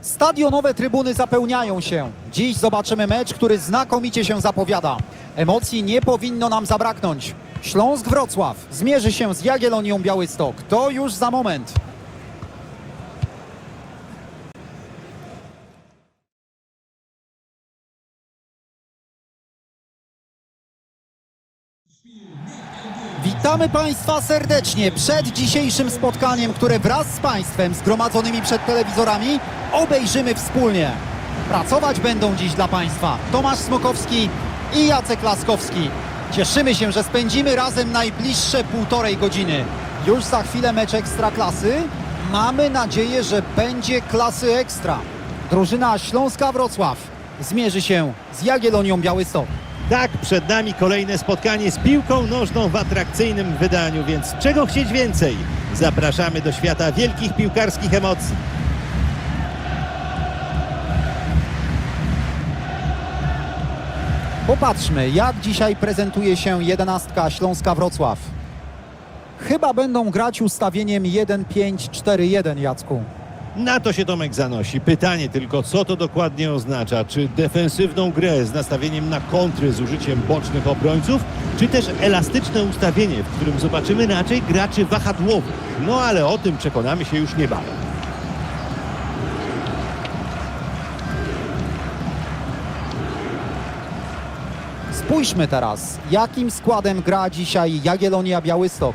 Stadionowe trybuny zapełniają się. Dziś zobaczymy mecz, który znakomicie się zapowiada. Emocji nie powinno nam zabraknąć. Śląsk Wrocław zmierzy się z Jagiellonią Białystok. To już za moment. Witamy Państwa serdecznie przed dzisiejszym spotkaniem, które wraz z Państwem zgromadzonymi przed telewizorami obejrzymy wspólnie. Pracować będą dziś dla Państwa Tomasz Smokowski i Jacek Laskowski. Cieszymy się, że spędzimy razem najbliższe półtorej godziny. Już za chwilę mecz Ekstraklasy. Mamy nadzieję, że będzie klasy ekstra. Drużyna Śląska Wrocław zmierzy się z Jagiellonią Białystok. Tak, przed nami kolejne spotkanie z piłką nożną w atrakcyjnym wydaniu, więc czego chcieć więcej? Zapraszamy do świata wielkich piłkarskich emocji. Popatrzmy, jak dzisiaj prezentuje się jedenastka Śląska Wrocław. Chyba będą grać ustawieniem 1-5-4-1, Jacku. Na to się Tomek zanosi. Pytanie tylko, co to dokładnie oznacza? Czy defensywną grę z nastawieniem na kontry z użyciem bocznych obrońców, czy też elastyczne ustawienie, w którym zobaczymy raczej graczy wahadłowych? No ale o tym przekonamy się już niebawem. Spójrzmy teraz, jakim składem gra dzisiaj Jagiellonia Białystok.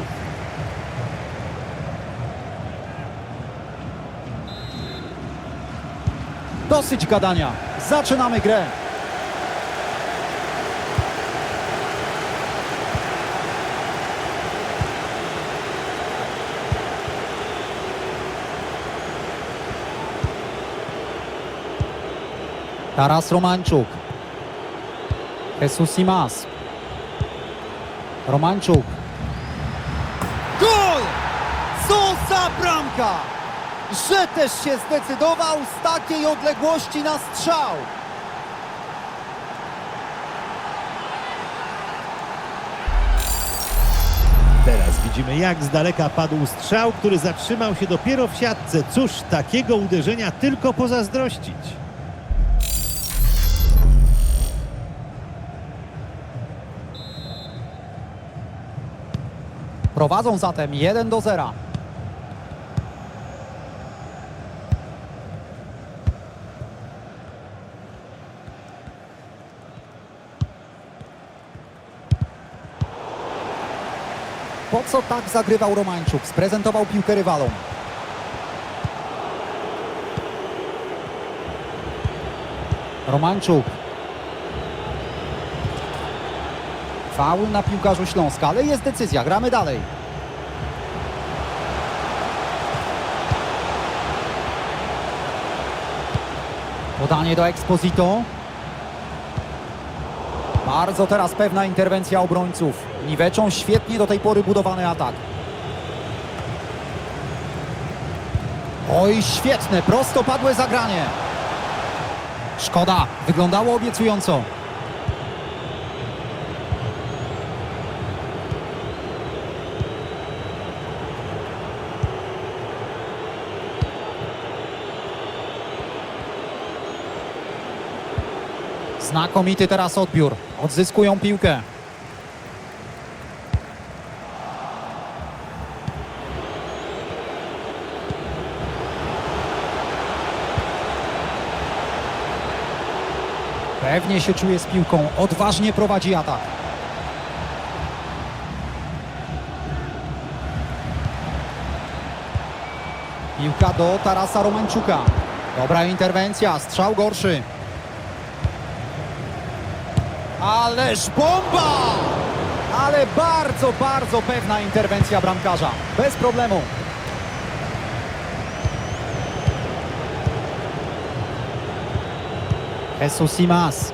Dosyć gadania. Zaczynamy grę. Taras Romanczuk. Jesus Simas. Romanczuk. Gol! Co za bramka! Że też się zdecydował z takiej odległości na strzał. Teraz widzimy jak z daleka padł strzał, który zatrzymał się dopiero w siatce. Cóż, takiego uderzenia tylko pozazdrościć. Prowadzą zatem 1 do 0. Co tak zagrywał Romańczuk? Sprezentował piłkę rywalom. Romańczuk. Faul na piłkarzu Śląska, ale jest decyzja. Gramy dalej. Podanie do Exposito. Bardzo teraz pewna interwencja obrońców. Niweczą świetnie do tej pory budowany atak. Oj, świetne, prostopadłe zagranie. Szkoda, wyglądało obiecująco. Znakomity teraz odbiór. Odzyskują piłkę. Pewnie się czuje z piłką. Odważnie prowadzi atak. Piłka do Tarasa Romańczuka. Dobra interwencja, strzał gorszy. Ależ bomba! Ale bardzo, bardzo pewna interwencja bramkarza. Bez problemu. Jesus Simas.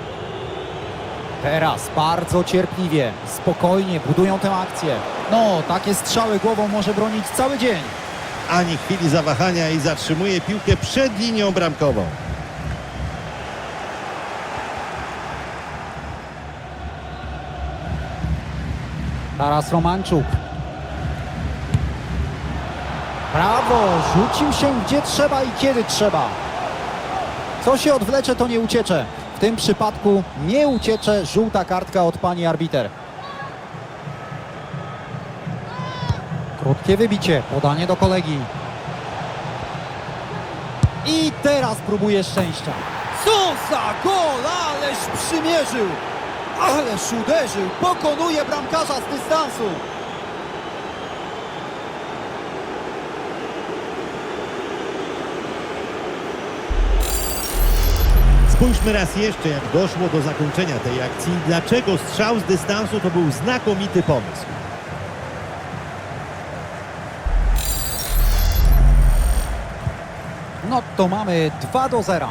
Teraz bardzo cierpliwie, spokojnie budują tę akcję. No, takie strzały głową może bronić cały dzień. Ani chwili zawahania i zatrzymuje piłkę przed linią bramkową. Teraz Romanczuk. Brawo, rzucił się gdzie trzeba i kiedy trzeba. Co się odwlecze, to nie uciecze. W tym przypadku nie uciecze żółta kartka od pani arbiter. Krótkie wybicie, podanie do kolegi. I teraz próbuje szczęścia. Co za gol, ależ przymierzył! Ależ uderzył, pokonuje bramkarza z dystansu. Spójrzmy raz jeszcze, jak doszło do zakończenia tej akcji. Dlaczego strzał z dystansu to był znakomity pomysł. No to mamy 2 do 0.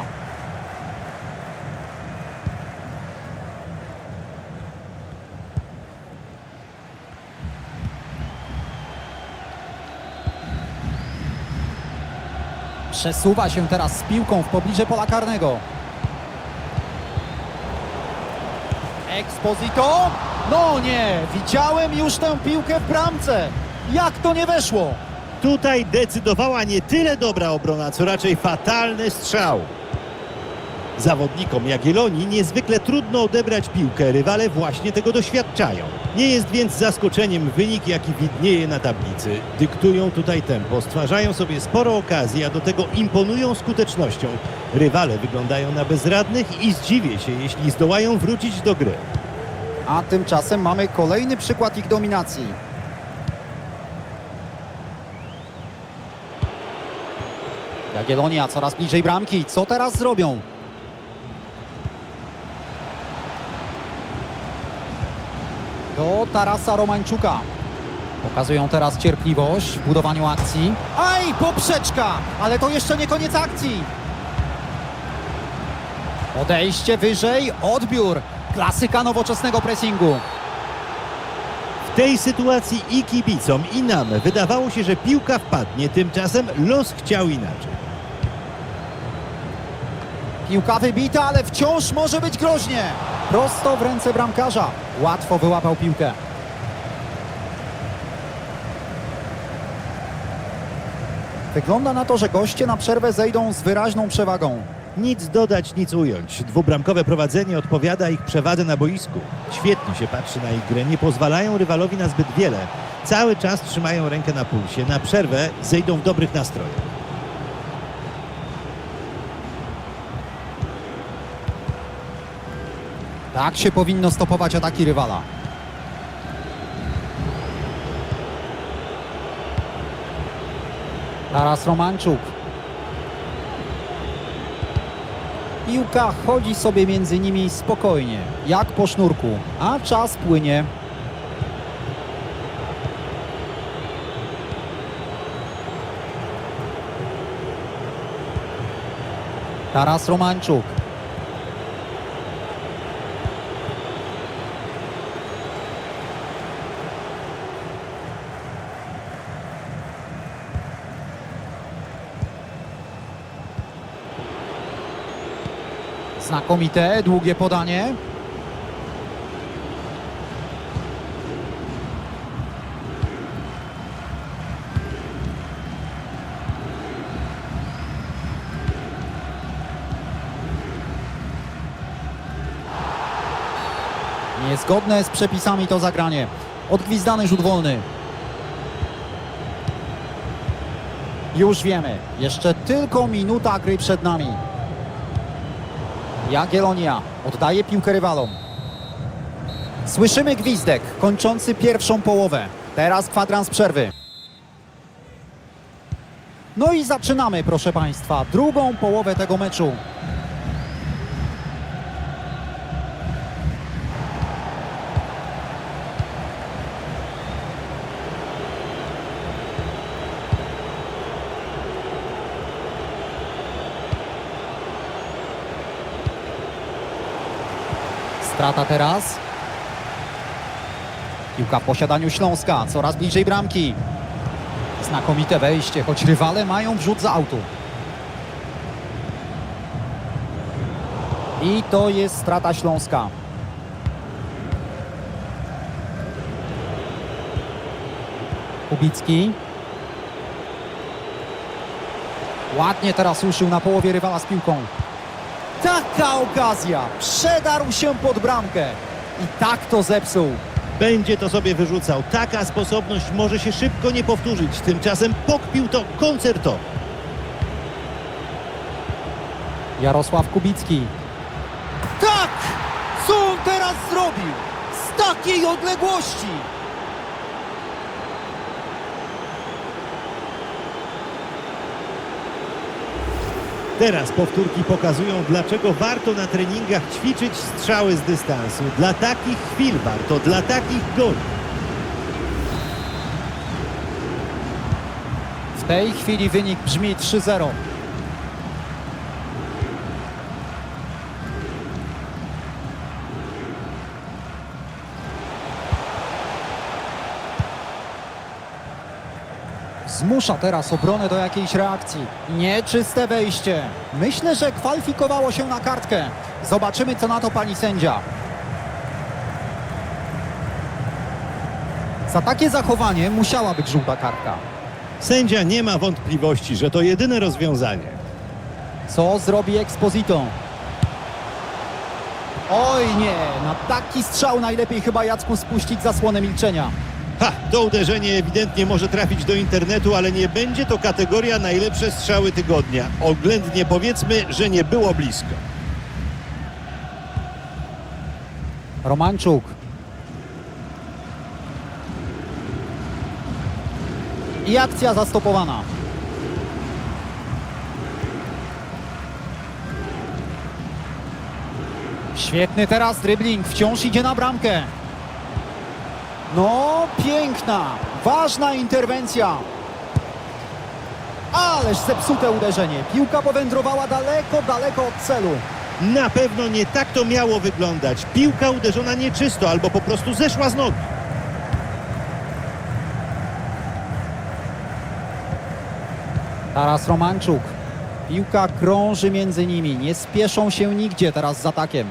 Przesuwa się teraz z piłką w pobliże pola karnego. Exposito? No nie, widziałem już tę piłkę w bramce. Jak to nie weszło? Tutaj decydowała nie tyle dobra obrona, co raczej fatalny strzał. Zawodnikom Jagiellonii niezwykle trudno odebrać piłkę, rywale właśnie tego doświadczają. Nie jest więc zaskoczeniem wynik, jaki widnieje na tablicy. Dyktują tutaj tempo, stwarzają sobie sporo okazji, a do tego imponują skutecznością. Rywale wyglądają na bezradnych i zdziwię się, jeśli zdołają wrócić do gry. A tymczasem mamy kolejny przykład ich dominacji. Jagiellonia coraz bliżej bramki. Co teraz zrobią? Do Tarasa Romańczuka. Pokazują teraz cierpliwość w budowaniu akcji. Aj, poprzeczka! Ale to jeszcze nie koniec akcji. Odejście wyżej, odbiór. Klasyka nowoczesnego pressingu. W tej sytuacji i kibicom, i nam wydawało się, że piłka wpadnie, tymczasem los chciał inaczej. Piłka wybita, ale wciąż może być groźnie. Prosto w ręce bramkarza. Łatwo wyłapał piłkę. Wygląda na to, że goście na przerwę zejdą z wyraźną przewagą. Nic dodać, nic ująć. Dwubramkowe prowadzenie odpowiada ich przewadze na boisku. Świetnie się patrzy na ich grę, nie pozwalają rywalowi na zbyt wiele. Cały czas trzymają rękę na pulsie. Na przerwę zejdą w dobrych nastrojach. Tak się powinno stopować ataki rywala. Teraz Romanczuk. Piłka chodzi sobie między nimi spokojnie, jak po sznurku, a czas płynie. Teraz Romanczuk. Znakomite, długie podanie. Niezgodne z przepisami to zagranie. Odgwizdany rzut wolny. Już wiemy, jeszcze tylko minuta gry przed nami. Jagiellonia oddaje piłkę rywalom. Słyszymy gwizdek kończący pierwszą połowę. Teraz kwadrans przerwy. No i zaczynamy, proszę Państwa, drugą połowę tego meczu. Strata teraz. Piłka w posiadaniu Śląska, coraz bliżej bramki. Znakomite wejście, choć rywale mają wrzut za autu. I to jest strata Śląska. Kubicki. Ładnie teraz ruszył na połowie rywala z piłką. Taka okazja! Przedarł się pod bramkę. I tak to zepsuł. Będzie to sobie wyrzucał. Taka sposobność może się szybko nie powtórzyć. Tymczasem pokpił to koncertowo. Jarosław Kubicki. Tak! Co on teraz zrobił? Z takiej odległości! Teraz powtórki pokazują, dlaczego warto na treningach ćwiczyć strzały z dystansu. Dla takich chwil warto, dla takich goli. W tej chwili wynik brzmi 3-0. Zmusza teraz obronę do jakiejś reakcji. Nieczyste wejście. Myślę, że kwalifikowało się na kartkę. Zobaczymy, co na to pani sędzia. Za takie zachowanie musiała być żółta kartka. Sędzia nie ma wątpliwości, że to jedyne rozwiązanie. Co zrobi Exposito? Oj nie, na taki strzał najlepiej chyba Jacku spuścić zasłonę milczenia. Ha, to uderzenie ewidentnie może trafić do internetu, ale nie będzie to kategoria najlepsze strzały tygodnia. Oględnie powiedzmy, że nie było blisko. Romanczuk. I akcja zastopowana. Świetny teraz dribbling, wciąż idzie na bramkę. No, piękna, ważna interwencja. Ależ zepsute uderzenie. Piłka powędrowała daleko, daleko od celu. Na pewno nie tak to miało wyglądać. Piłka uderzona nieczysto albo po prostu zeszła z nogi. Teraz Romanczuk. Piłka krąży między nimi. Nie spieszą się nigdzie teraz z atakiem.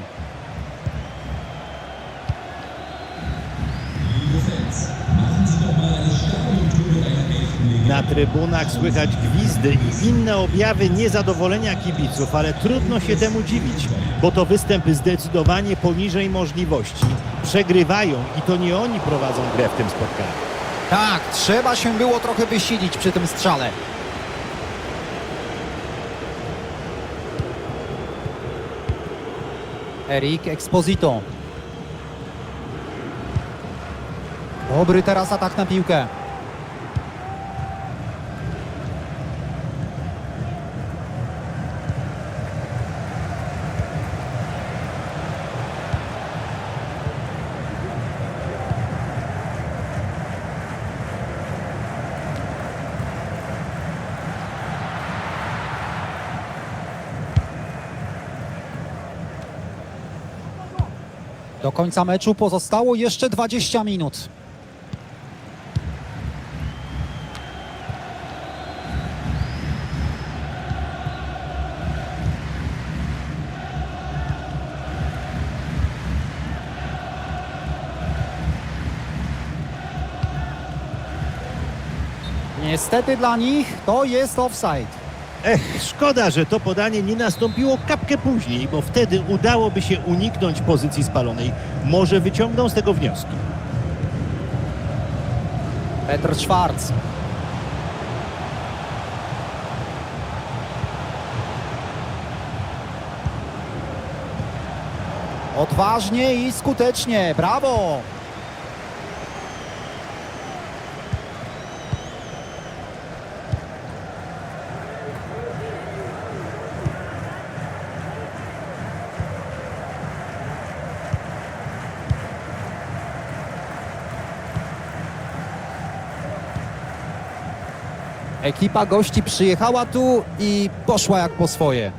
Na trybunach słychać gwizdy i inne objawy niezadowolenia kibiców, ale trudno się temu dziwić, bo to występy zdecydowanie poniżej możliwości. Przegrywają i to nie oni prowadzą grę w tym spotkaniu. Tak, trzeba się było trochę wysilić przy tym strzale. Erik Exposito. Dobry teraz atak na piłkę. Końca meczu pozostało jeszcze 20 minut. Niestety dla nich to jest offside. Ech, szkoda, że to podanie nie nastąpiło kapkę później, bo wtedy udałoby się uniknąć pozycji spalonej. Może wyciągną z tego wnioski. Petr Schwarz. Odważnie i skutecznie. Brawo! Ekipa gości przyjechała tu i poszła jak po swoje.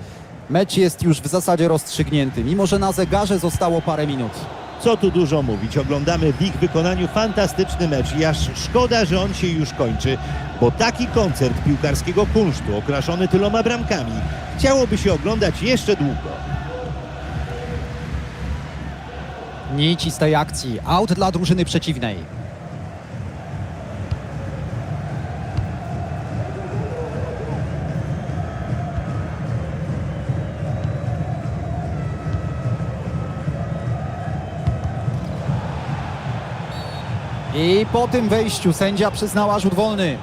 Mecz jest już w zasadzie rozstrzygnięty, mimo że na zegarze zostało parę minut. Co tu dużo mówić, oglądamy w ich wykonaniu fantastyczny mecz i aż szkoda, że on się już kończy, bo taki koncert piłkarskiego kunsztu, okraszony tyloma bramkami, chciałoby się oglądać jeszcze długo. Nici z tej akcji, aut dla drużyny przeciwnej. I po tym wejściu sędzia przyznała rzut wolny.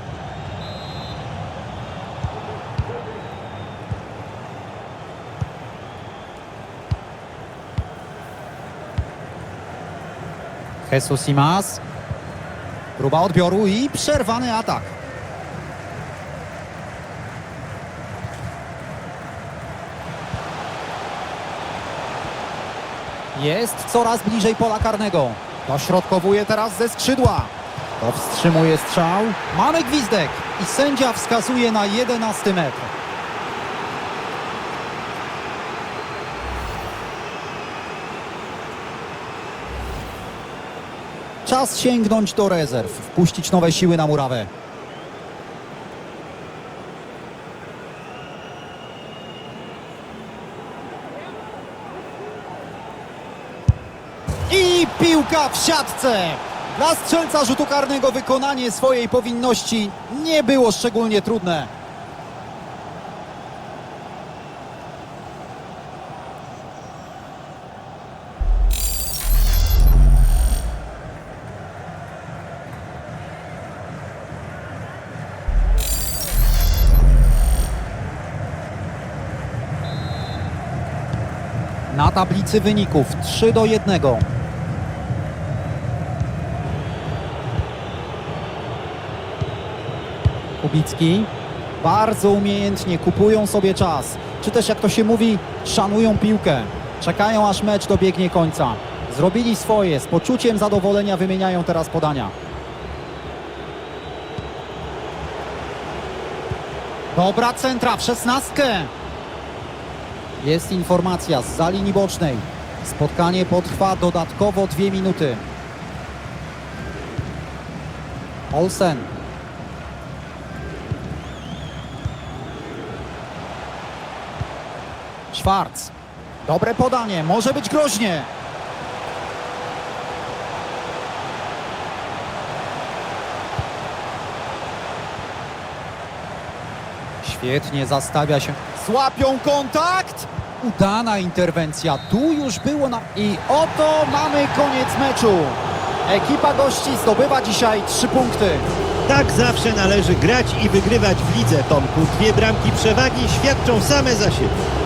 Jesus Imas. Próba odbioru i przerwany atak. Jest coraz bliżej pola karnego. Dośrodkowuje teraz ze skrzydła. Powstrzymuje strzał. Mamy gwizdek i sędzia wskazuje na 11 metr. Czas sięgnąć do rezerw, wpuścić nowe siły na murawę. Piłka w siatce. Dla strzelca rzutu karnego wykonanie swojej powinności nie było szczególnie trudne. Na tablicy wyników 3 do 1. Kubicki bardzo umiejętnie kupują sobie czas. Czy też jak to się mówi, szanują piłkę. Czekają aż mecz dobiegnie końca. Zrobili swoje, z poczuciem zadowolenia wymieniają teraz podania. Dobra centra w szesnastkę. Jest informacja z za linii bocznej. Spotkanie potrwa dodatkowo dwie minuty. Olsen. Schwarz. Dobre podanie, może być groźnie. Świetnie zastawia się. Złapią kontakt. Udana interwencja. Tu już było na... I oto mamy koniec meczu. Ekipa gości zdobywa dzisiaj trzy punkty. Tak zawsze należy grać i wygrywać w lidze, Tomku. Dwie bramki przewagi świadczą same za siebie.